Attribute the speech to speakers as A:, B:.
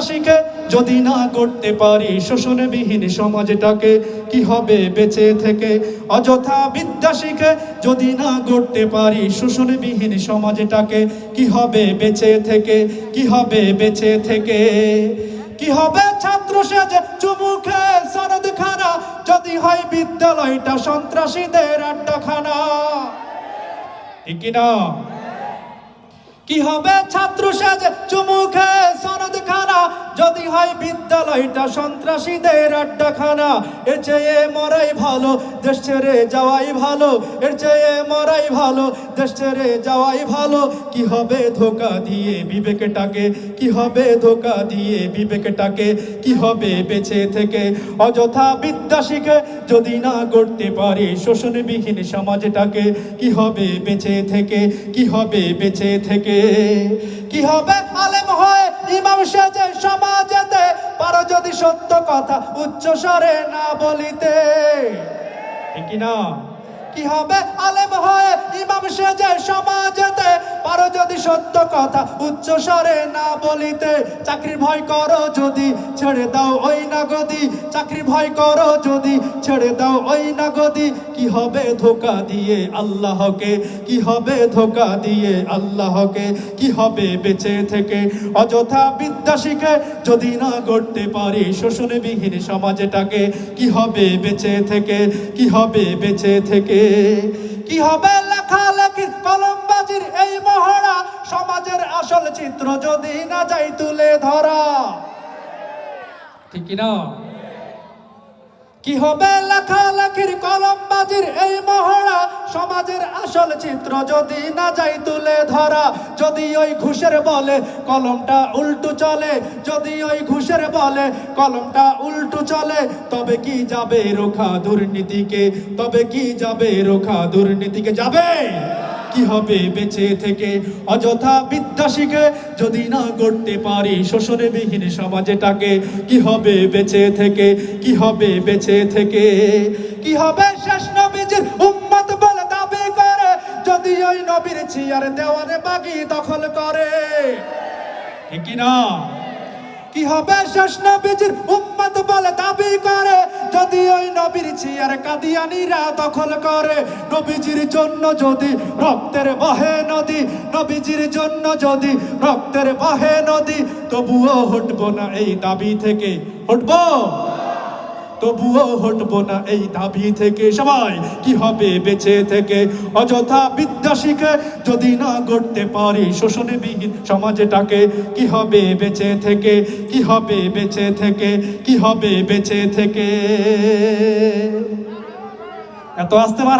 A: শিখে যদি না করতে পারি, শোষণবিহীন সমাজটাকে কি হবে বেঁচে থেকে? অযথা বিদ্যা শিখে যদি না করতে পারি, শোষণবিহীন সমাজটাকে কি হবে বেঁচে থেকে? কি হবে বেঁচে থেকে? কি হবে ছাত্র সেজে চুমুখে সনদ খানা? যদি হয় বিদ্যালয়টা সন্ত্রাসীদের আড্ডাখানা। ঠিক কি না কি হবে ছাত্র সেজে চুমুখে বিদ্যালয়টা সন্ত্রাসীদের আড্ডাখানা। এর চেয়ে মরাই ভালো, দেশ ছেড়ে যাওয়াই ভালো। এর চেয়ে মরাই ভালো, দেশ ছেড়ে যাওয়াই ভালো। কি হবে ধোকা দিয়ে বিবেকটাকে? কি হবে ধোকা দিয়ে বিবেকটাকে? কি হবে বেঁচে থেকে? অযথা বিদ্যা শিখে যদি না করতে পারি শোষণবিহীন সমাজটাকে, কি হবে বেঁচে থেকে? কি হবে বেঁচে থেকে? কি হবে আলেম হয় সেজে সমাজেতে পারো যদি সত্য কথা উচ্চ স্বরে না বলিতে। কি হবে? আলেম হয় ইমাম সেজে যদি সত্য কথা, উচ্চ স্বরে না বলিতে চাকরির ভয় করো যদি, ছেড়ে দাও ওই নাগদি। চাকরি ভয় করো যদি, ছেড়ে দাও ওই নাগদি। কি হবে ধোকা দিয়ে আল্লাহকে? কি হবে ধোকা দিয়ে আল্লাহকে? কি হবে বেঁচে থেকে? অযথা বিদ্যা শিখে যদি না করতে পারি শোষণবিহীন সমাজটাকে, কি হবে বেঁচে থেকে? কি হবে বেঁচে থেকে? কি হবে লেখালেখির চিত্র যদি না যাই তুলে ধরা। ঠিক কি না কি হবে লেখালেখির কলমবাজির এই মহড়া? সমাজের আসল চিত্র যদি না যাই তুলে ধরা যদি ওই ঘুষের বলে কলমটা উল্টো চলে যদি ওই ঘুষের বলে কলমটা উল্টো চলে তবে কি যাবে রোখা দুর্নীতিকে? তবে কি যাবে রোখা দুর্নীতিকে? যাবে? কি হবে বেঁচে থেকে? অযথা বিদ্যা শিখে যদি না করতে পারি, শোষণবিহীন সমাজটাকে কি হবে বেঁচে থেকে? কি হবে বেঁচে থেকে? কি হবে শেষ নবীজির উম্মত বলে দাবি করে? যদি ওই নবীর চিয়ার দেওয়ারে বাগি দখল করে। ঠিক না কি হবে শেষ নবীজির উম্মত নবীর আর কাদিয়ানিরা দখল করে। নবীজির জন্য যদি রক্তের বহে নদী, নবীজির জন্য যদি রক্তের বহে নদী, তবুও হটবো না এই দাবি থেকে। হটবো? তবুও হটবো না এই দাবি থেকে সবাই। কি হবে বেঁচে থেকে? অযথা বিদ্যা যদি না গড়তে পারি শোষণবিহীন সমাজটাকে, কি হবে বেঁচে থেকে? কি হবে বেঁচে থেকে? কি হবে বেঁচে থেকে? এত আসতে